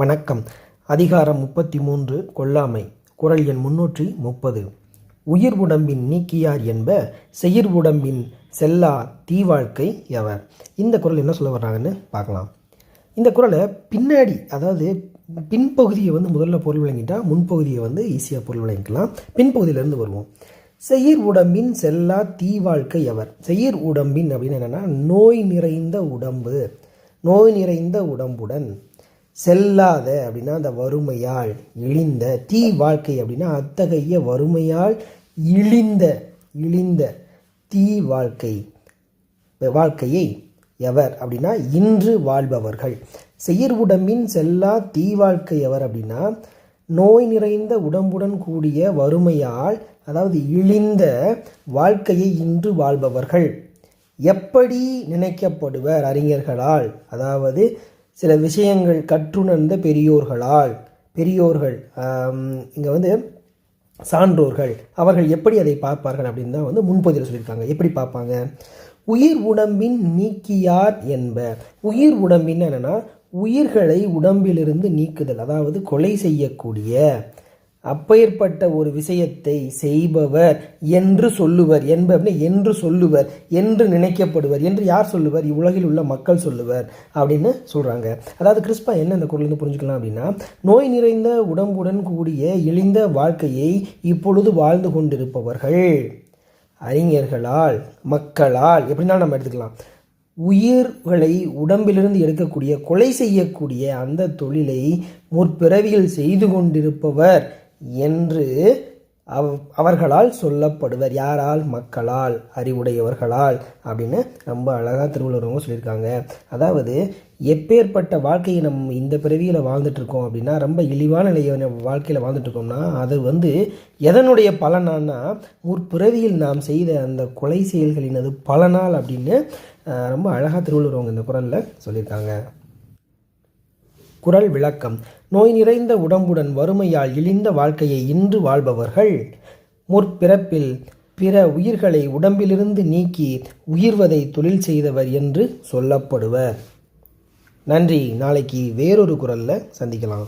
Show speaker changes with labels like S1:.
S1: வணக்கம். அதிகாரம் முப்பத்தி மூன்று கொல்லாமை. குரல் எண் முன்னூற்றி முப்பது. உயிர் உடம்பின் நீக்கியார் என்ப செயிர் உடம்பின் செல்லா தீவாழ்க்கை எவர். இந்த குரல் என்ன சொல்ல வர்றாங்கன்னு பார்க்கலாம். இந்த குரலை பின்னாடி அதாவது பின்பகுதியை வந்து முதல்ல பொருள் விளங்கிட்டால் முன்பகுதியை வந்து ஈஸியாக பொருள் விளங்கிக்கலாம். பின்பகுதியிலேருந்து வருவோம். செயிர் உடம்பின் செல்லா தீ வாழ்க்கை எவர். செயிர் உடம்பின் அப்படின்னு என்னென்னா நோய் நிறைந்த உடம்பு. நோய் நிறைந்த உடம்புடன். செல்லாத அப்படின்னா அந்த வறுமையால் இழிந்த தீ வாழ்க்கை அப்படின்னா அத்தகைய வறுமையால் இழிந்த இழிந்த தீ வாழ்க்கை வாழ்க்கையை எவர் அப்படின்னா இன்று வாழ்பவர்கள். செயிர் உடம்பின் செல்லா தீ வாழ்க்கை எவர் அப்படின்னா நோய் நிறைந்த உடம்புடன் கூடிய வறுமையால் அதாவது இழிந்த வாழ்க்கையை இன்று வாழ்பவர்கள். எப்படி நினைக்கப்படுவர் அறிஞர்களால்? அதாவது சில விஷயங்கள் கற்றுணர்ந்த பெரியோர்களால் பெரியோர்கள் இங்கே வந்து சான்றோர்கள் அவர்கள் எப்படி அதை பார்ப்பார்கள் அப்படின்னு தான் வந்து முன்பதிவில் சொல்லியிருக்காங்க. எப்படி பார்ப்பாங்க? உயிர் உடம்பின் நீக்கியார் என்ப உயிர் உடம்பின் என்னென்னா உயிர்களை உடம்பிலிருந்து நீக்குதல் அதாவது கொலை செய்யக்கூடிய அப்பேற்பட்ட ஒரு விஷயத்தை செய்பவர் என்று சொல்லுவர். என்பவர் என்று சொல்லுவர் என்று நினைக்கப்படுவர் என்று யார் சொல்லுவர்? இவ்வுலகில் உள்ள மக்கள் சொல்லுவர் அப்படின்னு சொல்கிறாங்க அதாவது கிறிஸ்பா என்ன இந்த குரல் புரிஞ்சுக்கலாம் அப்படின்னா நோய் நிறைந்த உடம்புடன் கூடிய இழிந்த வாழ்க்கையை இப்பொழுது வாழ்ந்து கொண்டிருப்பவர்கள். அறிஞர்களால் மக்களால் எப்படினாலும் நம்ம எடுத்துக்கலாம். உயிர்களை உடம்பிலிருந்து எடுக்கக்கூடிய கொலை செய்யக்கூடிய அந்த தொழிலை முற்பிறவியில் செய்து கொண்டிருப்பவர் என்று அவ் அவர்களால் சொல்லப்படுவர். யாரால்? மக்களால் அறிவுடையவர்களால் அப்படின்னு ரொம்ப அழகாக திருவள்ளுவரவங்க சொல்லியிருக்காங்க. அதாவது எப்பேற்பட்ட வாழ்க்கையை நம்ம இந்த பிறவியில் வாழ்ந்துட்டுருக்கோம் அப்படின்னா ரொம்ப இழிவான நிலையை வாழ்க்கையில் வாழ்ந்துட்டுருக்கோம்னா அது வந்து எதனுடைய பலனானா முற்பிறவியில் நாம் செய்த அந்த கொலை செயல்களினது பலனால் அப்படின்னு ரொம்ப அழகாக திருவள்ளுவரவங்க இந்த குரலில் சொல்லியிருக்காங்க. குரல் விளக்கம். நோய் நிறைந்த உடம்புடன் வறுமையால் இழிந்த வாழ்க்கையை இன்று வாழ்பவர்கள் முற்பிறப்பில் பிற உயிர்களை உடம்பிலிருந்து நீக்கி உயிர்வதை தொழில் செய்தவர் என்று சொல்லப்படுவர். நன்றி. நாளைக்கு வேறொரு குரலில் சந்திக்கலாம்.